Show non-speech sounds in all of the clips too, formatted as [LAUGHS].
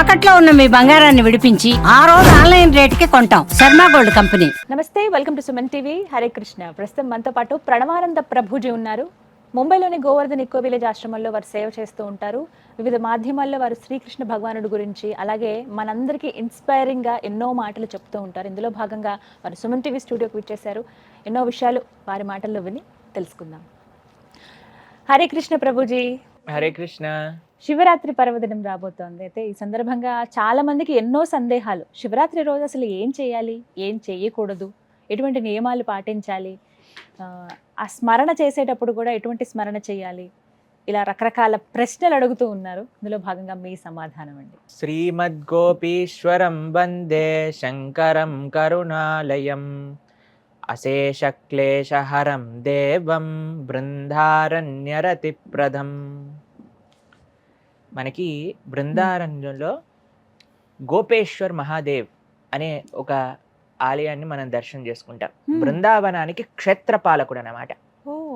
తాకట్లో ఉన్న మీ బంగారాన్ని విడిపించి ఆ రోజు ఆన్లైన్ రేటుకి కొంటాం. Sharma gold company. నమస్తే welcome to Suman TV. Hare Krishna. ప్రస్తుతం మనతో పాటు ప్రణవానంద ప్రభుజీ ఉన్నారు. ముంబైలోని గోవర్ధన్ ఇక్కో విలేజ్ ఆశ్రమంలో వారు సేవ చేస్తూ ఉంటారు. వివిధ మాధ్యమాల్లో వారు శ్రీకృష్ణ భగవానుడి గురించి అలాగే మనందరికీ ఇన్స్పైరింగ్గా ఎన్నో మాటలు చెప్తూ ఉంటారు. ఇందులో భాగంగా వారు సుమన్ టీవీ స్టూడియోకి విచ్చేశారు. ఎన్నో విషయాలు వారి మాటల్లో విని తెలుసుకుందాం. హరే కృష్ణ ప్రభుజీ. హరే కృష్ణ. శివరాత్రి పర్వదినం రాబోతోంది. అయితే ఈ సందర్భంగా చాలా మందికి ఎన్నో సందేహాలు. శివరాత్రి రోజు అసలు ఏం చేయాలి? ఏం చేయకూడదు? ఎటువంటి నియమాలు పాటించాలి? ఆ, స్మరణ చేసేటప్పుడు కూడా ఎటువంటి స్మరణ చేయాలి? ఇలా రకరకాల ప్రశ్నలు అడుగుతూ ఉన్నారు. ఇందులో భాగంగా మీ సమాధానం అండి. శ్రీమద్గోపీశ్వరం వందే శంకరం కరుణాలయం. అశేషక్లేశహరం దేవం బృందారణ్యరతిప్రదం. మనకి బృందారణ్యంలో గోపేశ్వర్ మహాదేవ్ అనే ఒక ఆలయాన్ని మనం దర్శనం చేసుకుంటాం. బృందావనానికి క్షేత్రపాలకుడు అన్నమాట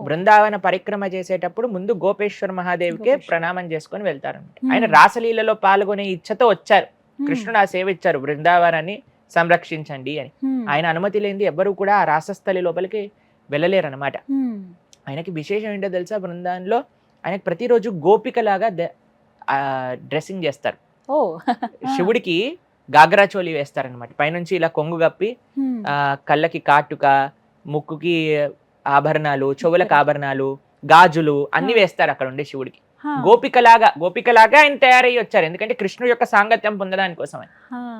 బృందావన పరిక్రమ చేసేటప్పుడు ముందు గోపేశ్వర మహాదేవికే. ప్రణామం చేసుకొని వెళ్తారు. ఆయన రాసలీలలో పాల్గొనే ఇచ్చతో వచ్చారు. కృష్ణుడు ఆ సేవ ఇచ్చారు బృందావనాన్ని సంరక్షించండి అని. ఆయన అనుమతి లేనిది ఎవ్వరూ కూడా ఆ రాసస్థలి లోపలికి వెళ్ళలేరు అనమాట ఆయనకి విశేషం ఏంటో తెలుసా? బృందావనంలో ఆయనకి ప్రతిరోజు గోపికలాగా డ్రెస్సింగ్ చేస్తారు. ఓ. శివుడికి గాగ్రా చోలి వేస్తారనమాట పైనుంచి ఇలా కొంగు కప్పి ఆ, కళ్ళకి కాటుక ముక్కుకి ఆభరణాలు చెవులకు ఆభరణాలు గాజులు అన్ని వేస్తారు అక్కడ ఉండే శివుడికి. గోపికలాగా గోపికలాగా ఆయన తయారయ్యి వచ్చారు ఎందుకంటే కృష్ణుడి యొక్క సాంగత్యం పొందడానికి కోసం అని.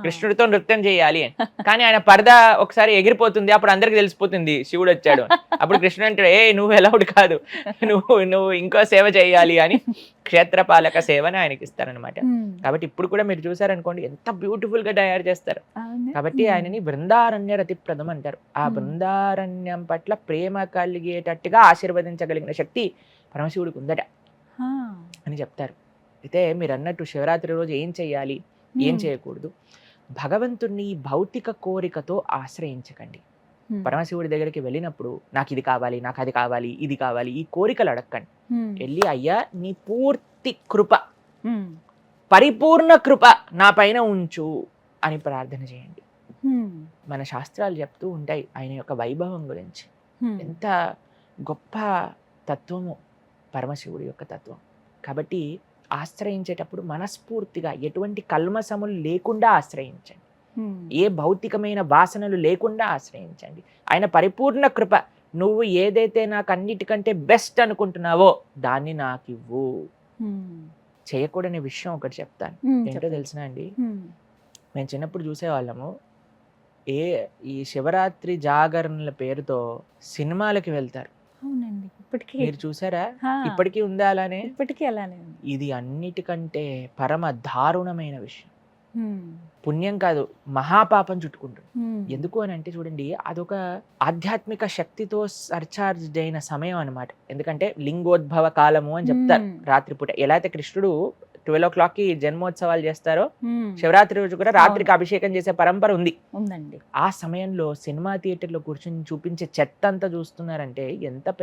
కృష్ణుడితో నృత్యం చేయాలి అని. [LAUGHS] కానీ ఆయన పరదా ఒకసారి ఎగిరిపోతుంది అప్పుడు అందరికి తెలిసిపోతుంది శివుడు వచ్చాడు. అప్పుడు కృష్ణుడు అంటాడు ఏ నువ్వు ఎలౌడ్ కాదు. నువ్వు నువ్వు ఇంకో సేవ చేయాలి అని క్షేత్రపాలక సేవని ఆయనకి ఇస్తారనమాట కాబట్టి ఇప్పుడు కూడా మీరు చూసారనుకోండి ఎంత బ్యూటిఫుల్గా తయారు చేస్తారు. కాబట్టి ఆయనని బృందారణ్య రతిప్రదం అంటారు. ఆ. బృందారణ్యం పట్ల ప్రేమ కలిగేటట్టుగా ఆశీర్వదించగలిగిన శక్తి పరమశివుడికి ఉందట. అని చెప్తారు. అయితే మీరు అన్నట్టు శివరాత్రి రోజు ఏం చేయాలి ఏం చేయకూడదు? భగవంతుణ్ణి భౌతిక కోరికతో ఆశ్రయించకండి. పరమశివుడి దగ్గరికి వెళ్ళినప్పుడు నాకు ఇది కావాలి నాకు అది కావాలి ఇది కావాలి ఈ కోరికలు అడగండి వెళ్ళి అయ్యా నీ పూర్తి కృప పరిపూర్ణ కృప నా పైన ఉంచు అని ప్రార్థన చేయండి. మన శాస్త్రాలు చెప్తూ ఉంటాయి ఆయన యొక్క వైభవం గురించి. ఎంత గొప్ప తత్వము. పరమశివుడి యొక్క తత్వం. కాబట్టి ఆశ్రయించేటప్పుడు మనస్ఫూర్తిగా ఎటువంటి కల్మసములు లేకుండా ఆశ్రయించండి. ఏ భౌతికమైన వాసనలు లేకుండా ఆశ్రయించండి. ఆయన పరిపూర్ణ కృప. నువ్వు ఏదైతే నాకు అన్నిటికంటే బెస్ట్ అనుకుంటున్నావో దాన్ని నాకు ఇవ్వు చేయకూడని విషయం ఒకటి చెప్తాను. ఏంటో తెలిసిన అండి? మేము చిన్నప్పుడు చూసేవాళ్ళము. ఏ ఈ శివరాత్రి జాగరణల పేరుతో సినిమాలకి వెళ్తారు. అవునండి. ఇప్పటికీ. మీరు చూసారా? ఇప్పటికీ ఉందా అలానే? ఇప్పటికీ అలానే ఇది అన్నిటికంటే పరమ దారుణమైన విషయం. పుణ్యం కాదు మహాపాపం చుట్టుకుంటుంది. ఎందుకు అని అంటే చూడండి అదొక ఆధ్యాత్మిక శక్తితో సర్చార్జ్ అయిన సమయం అన్నమాట. ఎందుకంటే లింగోద్భవ కాలము అని చెప్తారు. రాత్రిపూట. ఎలా అయితే కృష్ణుడు ట్వెల్వ్ ఓ క్లాక్కి జన్మోత్సవాలు చేస్తారో. శివరాత్రి రోజు కూడా రాత్రికి అభిషేకం చేసే పరంపర ఉంది ఉందండి ఆ సమయంలో సినిమా థియేటర్లో కూర్చొని చూపించే చెత్త అంతా చూస్తున్నారంటే ఎంత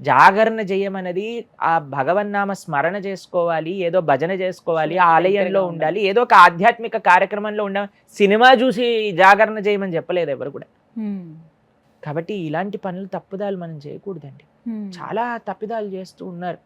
జాగరణ చేయమన్నది ఆ భగవన్నామ స్మరణ చేసుకోవాలి ఏదో భజన చేసుకోవాలి ఆలయంలో ఉండాలి ఏదో ఒక ఆధ్యాత్మిక కార్యక్రమంలో ఉండ సినిమా చూసి జాగరణ చేయమని చెప్పలేదు ఎవరు కూడా. కాబట్టి ఇలాంటి పనులు తప్పుదాలు మనం చేయకూడదండి. చాలా తప్పిదాలు చేస్తూ ఉన్నారు.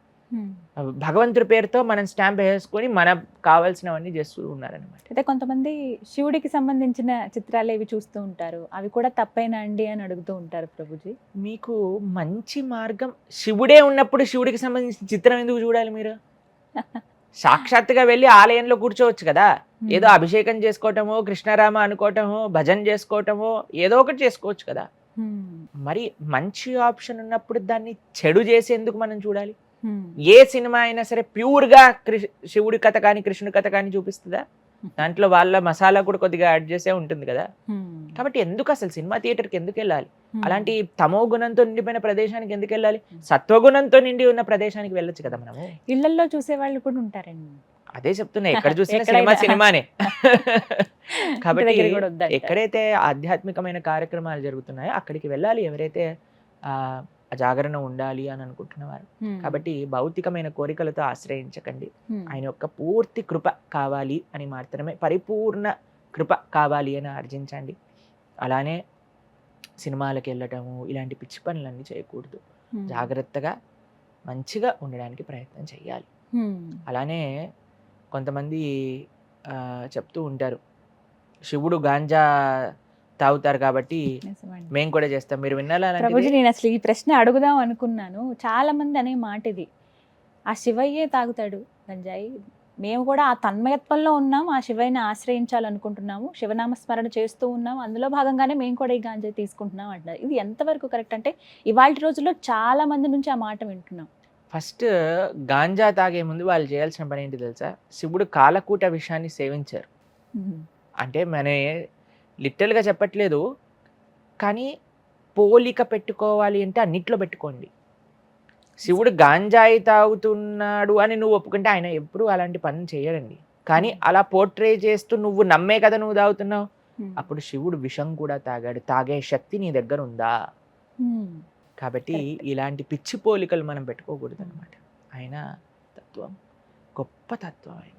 భగవంతుడి పేరుతో మనం స్టాంప్ వేసుకొని మనకు కావాల్సినవన్నీ చేస్తూ ఉన్నారనమాట అయితే కొంతమంది శివుడికి సంబంధించిన చిత్రాలు ఇవి చూస్తూ ఉంటారు? అవి కూడా తప్పేనా అండి అని అడుగుతూ ఉంటారు ప్రభుజీ. మీకు మంచి మార్గం శివుడే ఉన్నప్పుడు శివుడికి సంబంధించిన చిత్రం ఎందుకు చూడాలి మీరు? [LAUGHS] సాక్షాత్తుగా వెళ్ళి ఆలయంలో కూర్చోవచ్చు కదా. ఏదో అభిషేకం చేసుకోవటమో కృష్ణారామ అనుకోవటమో భజన చేసుకోవటమో ఏదో ఒకటి చేసుకోవచ్చు కదా. మరి మంచి ఆప్షన్ ఉన్నప్పుడు దాన్ని చెడు చేసేందుకు మనం చూడాలి. ఏ సినిమా అయినా సరే ప్యూర్గా శివుడి కథ కానీ కృష్ణుడి కథ కానీ చూపిస్తుందా? దాంట్లో వాళ్ళ మసాలా కూడా కొద్దిగా యాడ్ చేసే ఉంటుంది కదా. హ్మ్. కాబట్టి ఎందుకు అసలు సినిమా థియేటర్కి ఎందుకు వెళ్ళాలి. అలాంటి తమో గుణంతో నిండిపోయిన ప్రదేశానికి ఎందుకు వెళ్ళాలి? సత్వగుణంతో నిండి ఉన్న ప్రదేశానికి వెళ్ళొచ్చు కదా మనము. ఇళ్ళల్లో చూసే వాళ్ళు కూడా ఉంటారండి. అదే చెప్తున్నా ఎక్కడ [LAUGHS] చూసినా. సినిమా సినిమానే. [LAUGHS] కాబట్టి. ఎక్కడైతే ఆధ్యాత్మికమైన కార్యక్రమాలు జరుగుతున్నాయో అక్కడికి వెళ్ళాలి. ఎవరైతే ఆ జాగరణ ఉండాలి అని అనుకుంటున్నవారు. కాబట్టి భౌతికమైన కోరికలతో ఆశ్రయించకండి. ఆయన యొక్క పూర్తి కృప కావాలి అని మాత్రమే పరిపూర్ణ కృప కావాలి అని ఆర్జించండి అలానే సినిమాలకు వెళ్ళటము ఇలాంటి పిచ్చి పనులన్నీ చేయకూడదు. జాగ్రత్తగా మంచిగా ఉండడానికి ప్రయత్నం చేయాలి. అలానే కొంతమంది చెప్తూ ఉంటారు శివుడు గాంజా తాగుతారు కాబట్టి. మేము కూడా చేస్తాం. మీరు విన్నారా? ప్రభుజీ నేను అసలు ఈ ప్రశ్న అడుగుదాం అనుకున్నాను. చాలా మంది అనే మాట ఇది. ఆ శివయ్యే తాగుతాడు గంజాయి మేము కూడా ఆ తన్మయత్వంలో ఉన్నాం ఆ శివయ్యని ఆశ్రయించాలనుకుంటున్నాము శివనామ స్మరణ చేస్తూ ఉన్నాం అందులో భాగంగానే మేము కూడా ఈ గాంజాయి తీసుకుంటున్నాం అంటారు ఇది ఎంతవరకు కరెక్ట్ అంటే ఇవాళ రోజుల్లో చాలా మంది నుంచి ఆ మాట వింటున్నాం. ఫస్ట్ గాంజా తాగే ముందు వాళ్ళు చేయాల్సిన పని ఏంటి తెలుసా? శివుడు కాలకూట విషయాన్ని సేవించారు. అంటే మన లిటరల్గా చెప్పట్లేదు. కానీ పోలిక పెట్టుకోవాలి అంటే అన్నిట్లో పెట్టుకోండి. శివుడు గాంజాయి తాగుతున్నాడు అని నువ్వు ఒప్పుకుంటే ఆయన ఎప్పుడు అలాంటి పని చేయడండి. కానీ అలా పోర్ట్రే చేస్తూ నువ్వు నమ్మే కదా నువ్వు తాగుతున్నావు. అప్పుడు శివుడు విషం కూడా తాగాడు. తాగే శక్తి నీ దగ్గర ఉందా. కాబట్టి ఇలాంటి పిచ్చి పోలికలు మనం పెట్టుకోకూడదు అనమాట ఆయన తత్వం గొప్ప తత్వం హ్మ్.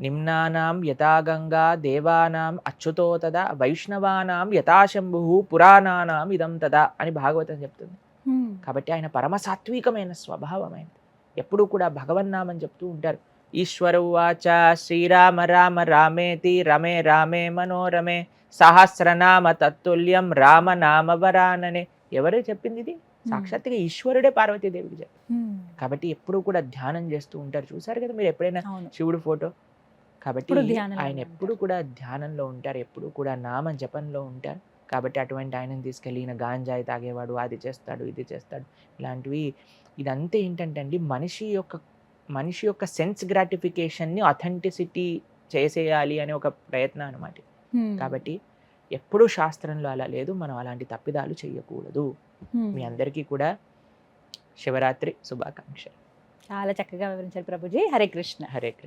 నిమ్నానాం యథాగంగా దేవానాం అచ్యుతో తదా వైష్ణవానాం యథాశంభు పురాణానాం ఇదం తదా అని భాగవతం చెప్తుంది. హ్మ్. కాబట్టి ఆయన పరమ సాత్వికమైన స్వభావమైనది. ఎప్పుడూ కూడా భగవన్నామని చెప్తూ ఉంటారు. ఈశ్వర ఉవాచ శ్రీరామ రామ రామేతి రమే రామే మనోరమే సహస్రనామ తత్తుల్యం రామ నామ వరాననే. ఎవరు చెప్పింది ఇది? సాక్షాత్తుగా ఈశ్వరుడే పార్వతీదేవికి చెప్పారు. కాబట్టి ఎప్పుడూ కూడా ధ్యానం చేస్తూ ఉంటారు. చూసారు కదా మీరు ఎప్పుడైనా శివుడు ఫోటో? కాబట్టి ఆయన. ఎప్పుడు కూడా ధ్యానంలో ఉంటారు. ఎప్పుడు కూడా నామ జపంలో ఉంటారు. కాబట్టి అటువంటి ఆయనను తీసుకెళ్ళి ఈయన గాంజాయి తాగేవాడు అది చేస్తాడు ఇది చేస్తాడు ఇలాంటివి. ఇదంతా ఏంటంటే అండి మనిషి యొక్క మనిషి యొక్క సెన్స్ గ్రాటిఫికేషన్ని అథెంటిసిటీ చేసేయాలి అనే ఒక ప్రయత్నం అనమాట. కాబట్టి ఎప్పుడూ శాస్త్రంలో అలా లేదు మనం అలాంటి తప్పిదాలు చేయకూడదు. మీ అందరికీ కూడా శివరాత్రి శుభాకాంక్షలు. చాలా చక్కగా వివరించారు ప్రభుజీ. హరే కృష్ణ. హరే కృష్ణ.